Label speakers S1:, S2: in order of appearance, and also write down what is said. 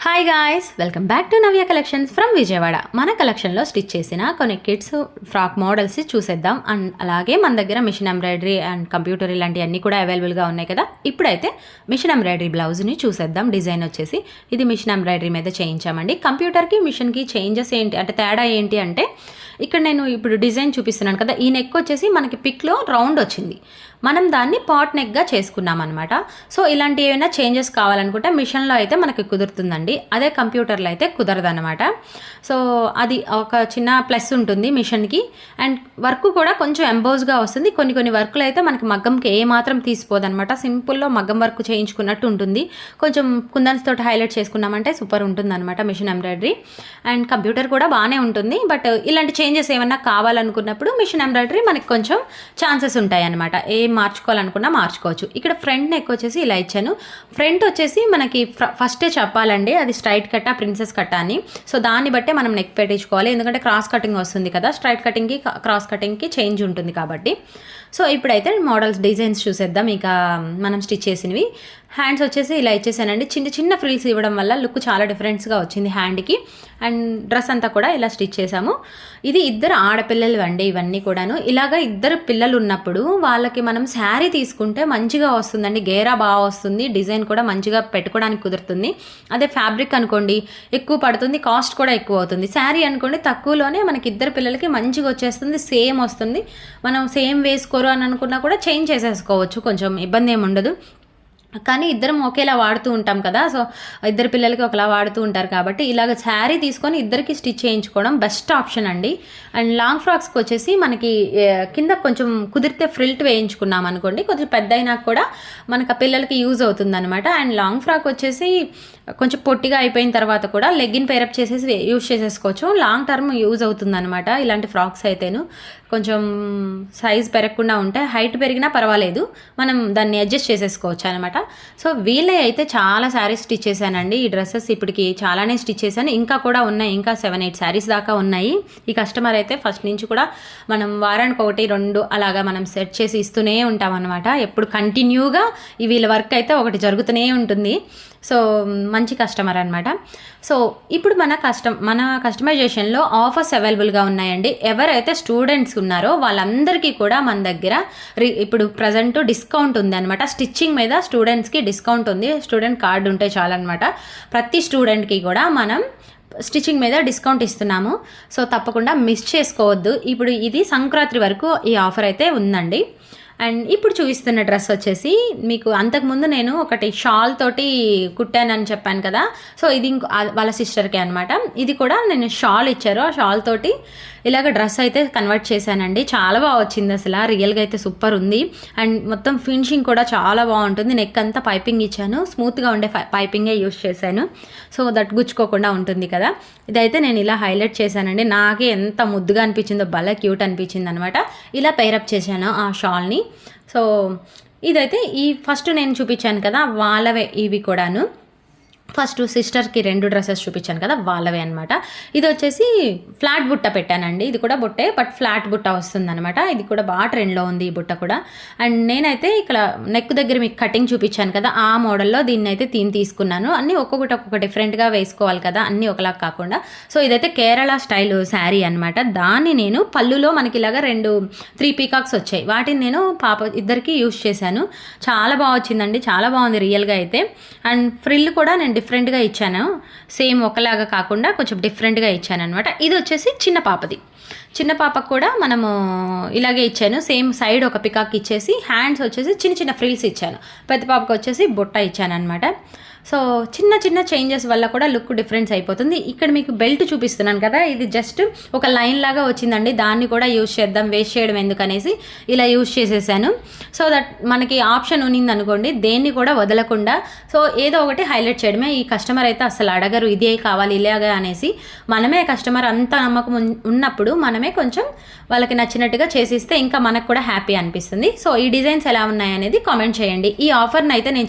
S1: Hi guys welcome back to Navya collections from Vijayawada మన కలెక్షన్లో stitch చేసిన కొన్ని కిడ్స్ ఫ్రాక్ మోడల్స్ చూసేద్దాం. అండ్ అలాగే మన దగ్గర మిషన్ ఎంబ్రాయిడరీ అండ్ కంప్యూటర్ ఇలాంటివన్నీ కూడా అవైలబుల్గా ఉన్నాయి కదా. ఇప్పుడైతే మిషన్ ఎంబ్రాయిడరీ బ్లౌజ్ని చూసేద్దాం. డిజైన్ వచ్చేసి ఇది మిషన్ ఎంబ్రాయిడరీ మీద చేయించామండి. కంప్యూటర్కి మిషన్కి చేంజెస్ ఏంటి అంటే తేడా ఏంటి అంటే ఇక్కడ నేను ఇప్పుడు డిజైన్ చూపిస్తున్నాను కదా ఈ నెక్ వచ్చేసి మనకి పిక్లో రౌండ్ వచ్చింది. మనం దాన్ని పాట్ నెక్గా చేసుకున్నాం అనమాట సో ఇలాంటి ఏమైనా చేంజెస్ కావాలనుకుంటే మిషన్లో అయితే మనకి కుదురుతుందండి. అదే కంప్యూటర్లో అయితే కుదరదన్నమాట. సో అది ఒక చిన్న ప్లస్ ఉంటుంది మిషన్కి. అండ్ వర్క్ కూడా కొంచెం ఎంబోజ్గా వస్తుంది. కొన్ని కొన్ని వర్క్లు అయితే మనకి మగ్గంకి ఏ మాత్రం తీసిపోదనమాట సింపుల్లో మగ్గం వర్క్ చేయించుకున్నట్టు ఉంటుంది. కొంచెం కుందన్స్ తోటి హైలైట్ చేసుకున్నామంటే సూపర్ ఉంటుంది అనమాట మిషన్ ఎంబ్రాయిడరీ అండ్ కంప్యూటర్ కూడా బాగానే ఉంటుంది. బట్ ఇలాంటి చేంజెస్ ఏమన్నా కావాలనుకున్నప్పుడు మిషన్ ఎంబ్రాయిడరీ మనకి కొంచెం ఛాన్సెస్ ఉంటాయి అనమాట ఏం మార్చుకోవాలనుకున్నా మార్చుకోవచ్చు. ఇక్కడ ఫ్రంట్ నెక్ వచ్చేసి ఇలా ఇచ్చాను. ఫ్రంట్ వచ్చేసి మనకి ఫస్టే చెప్పాలండి అది స్ట్రైట్ కట్టా ప్రిన్సెస్ కట్టా అని. సో దాన్ని బట్టే మనం నెక్ పెట్టించుకోవాలి. ఎందుకంటే క్రాస్ కటింగ్ వస్తుంది కదా స్ట్రైట్ కటింగ్కి క్రాస్ కటింగ్కి చేంజ్ ఉంటుంది కాబట్టి. సో ఇప్పుడైతే మోడల్స్ డిజైన్స్ చూసేద్దాం. ఇక మనం స్టిచ్ చేసినవి. హ్యాండ్స్ వచ్చేసి ఇలా ఇచ్చేసానండి. చిన్న చిన్న ఫ్రిల్స్ ఇవ్వడం వల్ల లుక్ చాలా డిఫరెంట్స్గా వచ్చింది హ్యాండ్కి అండ్ డ్రెస్ అంతా కూడా ఇలా స్టిచ్ చేసాము ఇది ఇద్దరు ఆడపిల్లలు అండి ఇవన్నీ కూడాను. ఇలాగ ఇద్దరు పిల్లలు ఉన్నప్పుడు వాళ్ళకి మనం శారీ తీసుకుంటే మంచిగా వస్తుందండి. గేరా బాగా వస్తుంది. డిజైన్ కూడా మంచిగా పెట్టుకోవడానికి కుదురుతుంది. అదే ఫ్యాబ్రిక్ అనుకోండి ఎక్కువ పడుతుంది కాస్ట్ కూడా ఎక్కువ అవుతుంది. శారీ అనుకోండి తక్కువలోనే మనకి ఇద్దరు పిల్లలకి మంచిగా వచ్చేస్తుంది సేమ్ వస్తుంది. మనం సేమ్ వేసుకోరు అని అనుకున్నా కూడా చేంజ్ చేసేసుకోవచ్చు. కొంచెం ఇబ్బంది ఏమి ఉండదు. కానీ ఇద్దరం ఒకేలా వాడుతూ ఉంటాం కదా సో ఇద్దరు పిల్లలకి ఒకలా వాడుతూ ఉంటారు కాబట్టి ఇలాగ శారీ తీసుకొని ఇద్దరికి స్టిచ్ చేయించుకోవడం బెస్ట్ ఆప్షన్ అండి. అండ్ లాంగ్ ఫ్రాక్స్కి వచ్చేసి మనకి కింద కొంచెం కుదిరితే ఫ్రిల్ట్ వేయించుకున్నాం అనుకోండి కొంచెం పెద్ద అయినా కూడా మనకు ఆ పిల్లలకి యూజ్ అవుతుందనమాట అండ్ లాంగ్ ఫ్రాక్ వచ్చేసి కొంచెం పొట్టిగా అయిపోయిన తర్వాత కూడా లెగ్గిన్ పేరప్ చేసేసి యూజ్ చేసేసుకోవచ్చు. లాంగ్ టర్మ్ యూజ్ అవుతుందనమాట ఇలాంటి ఫ్రాక్స్ అయితేను. కొంచెం సైజ్ పెరగకుండా ఉంటే హైట్ పెరిగినా పర్వాలేదు. మనం దాన్ని అడ్జస్ట్ చేసేసుకోవచ్చు అనమాట సో వీళ్ళే అయితే చాలా శారీస్ స్టిచ్ చేశానండి. ఈ డ్రెస్సెస్ ఇప్పటికి చాలానే స్టిచ్ చేశాను. ఇంకా కూడా ఉన్నాయి. ఇంకా సెవెన్ ఎయిట్ శారీస్ దాకా ఉన్నాయి. ఈ కస్టమర్ అయితే ఫస్ట్ నుంచి కూడా మనం వారానికి ఒకటి రెండు అలాగా మనం సెట్ చేసి ఇస్తూనే ఉంటాం అనమాట ఎప్పుడు కంటిన్యూగా ఈ వీళ్ళ వర్క్ అయితే ఒకటి జరుగుతూనే ఉంటుంది. సో మంచి కస్టమర్ అనమాట సో ఇప్పుడు మన కస్టమ్ మన కస్టమైజేషన్లో ఆఫర్స్ అవైలబుల్గా ఉన్నాయండి. ఎవరైతే స్టూడెంట్స్ ఉన్నారో వాళ్ళందరికీ కూడా మన దగ్గర రి- ఇప్పుడు ప్రజెంట్ డిస్కౌంట్ ఉంది అనమాట స్టిచ్చింగ్ మీద స్టూడెంట్స్కి డిస్కౌంట్ ఉంది. స్టూడెంట్ కార్డు ఉంటే చాలన్నమాట. ప్రతి స్టూడెంట్కి కూడా మనం స్టిచ్చింగ్ మీద డిస్కౌంట్ ఇస్తున్నాము. సో తప్పకుండా మిస్ చేసుకోవద్దు. ఇప్పుడు ఇది సంక్రాంతి వరకు ఈ ఆఫర్ అయితే ఉందండి. అండ్ ఇప్పుడు చూపిస్తున్న డ్రెస్ వచ్చేసి మీకు అంతకుముందు నేను ఒకటి షాల్ తోటి కుట్టానని చెప్పాను కదా. సో ఇది ఇంకో వాళ్ళ సిస్టర్కి అనమాట ఇది కూడా నేను షాల్ ఇచ్చారు. ఆ షాల్ తోటి ఇలాగ డ్రెస్ అయితే కన్వర్ట్ చేశానండి. చాలా బాగా వచ్చింది అసలు. రియల్గా అయితే సూపర్ ఉంది. అండ్ మొత్తం ఫినిషింగ్ కూడా చాలా బాగుంటుంది. నెక్ అంతా పైపింగ్ ఇచ్చాను. స్మూత్గా ఉండే పైపింగే యూస్ చేశాను. సో దట్ గుచ్చుకోకుండా ఉంటుంది కదా. ఇదైతే నేను ఇలా హైలైట్ చేశానండి. నాకే ఎంత ముద్దుగా అనిపించిందో భలే క్యూట్ అనిపించింది అనమాట ఇలా పేరప్ చేశాను ఆ షాల్ని. సో ఇదైతే ఈ ఫస్ట్ నేను చూపించాను కదా వాళ్ళవే ఇవి కూడాను. ఫస్ట్ సిస్టర్కి రెండు డ్రెస్సెస్ చూపించాను కదా వాళ్ళవే అనమాట ఇది వచ్చేసి ఫ్లాట్ బుట్ట పెట్టానండి. ఇది కూడా బుట్టే బట్ ఫ్లాట్ బుట్ట వస్తుంది అనమాట ఇది కూడా బాగా ట్రెండ్లో ఉంది ఈ బుట్ట కూడా. అండ్ నేనైతే ఇక్కడ నెక్ దగ్గర మీకు కటింగ్ చూపించాను కదా ఆ మోడల్లో దీన్ని అయితే థీమ్ తీసుకున్నాను. అన్నీ ఒక్కొక్కటి ఒక్కొక్క డిఫరెంట్గా వేసుకోవాలి కదా అన్నీ ఒకలా కాకుండా. సో ఇదైతే కేరళ స్టైల్ శారీ అనమాట దాన్ని నేను పళ్ళులో మనకి ఇలాగా రెండు త్రీ పీకాక్స్ వచ్చాయి. వాటిని నేను పాప ఇద్దరికి యూస్ చేశాను. చాలా బాగా వచ్చిందండి చాలా బాగుంది రియల్గా అయితే. అండ్ ఫ్రిల్ కూడా నేను డిఫరెంట్గా ఇచ్చాను. సేమ్ ఒకలాగా కాకుండా కొంచెం డిఫరెంట్గా ఇచ్చాను అనమాట ఇది వచ్చేసి చిన్న పాపది. చిన్న పాపకు కూడా మనము ఇలాగే ఇచ్చాను. సేమ్ సైడ్ ఒక పికాక్ ఇచ్చేసి హ్యాండ్స్ వచ్చేసి చిన్న చిన్న ఫ్రిల్స్ ఇచ్చాను. పెద్ద పాపకు వచ్చేసి బుట్ట ఇచ్చాను అనమాట సో చిన్న చిన్న చేంజెస్ వల్ల కూడా లుక్ డిఫరెన్స్ అయిపోతుంది. ఇక్కడ మీకు బెల్ట్ చూపిస్తున్నాను కదా ఇది జస్ట్ ఒక లైన్ లాగా వచ్చిందండి. దాన్ని కూడా యూజ్ చేద్దాం వేస్ట్ చేయడం ఎందుకనేసి ఇలా యూజ్ చేసేసాను. సో దట్ మనకి ఆప్షన్ ఉన్నింది అనుకోండి దేన్ని కూడా వదలకుండా సో ఏదో ఒకటి హైలైట్ చేయడమే. ఈ కస్టమర్ అయితే అసలు అడగరు ఇదే కావాలి ఇలాగా అనేసి మనమే కస్టమర్ అంత నమ్మకం ఉన్నప్పుడు మనమే కొంచెం వాళ్ళకి నచ్చినట్టుగా చేసిస్తే ఇంకా మనకు కూడా హ్యాపీ అనిపిస్తుంది. సో ఈ డిజైన్స్ ఎలా ఉన్నాయి అనేది కామెంట్ చేయండి. ఈ ఆఫర్ని అయితే నేను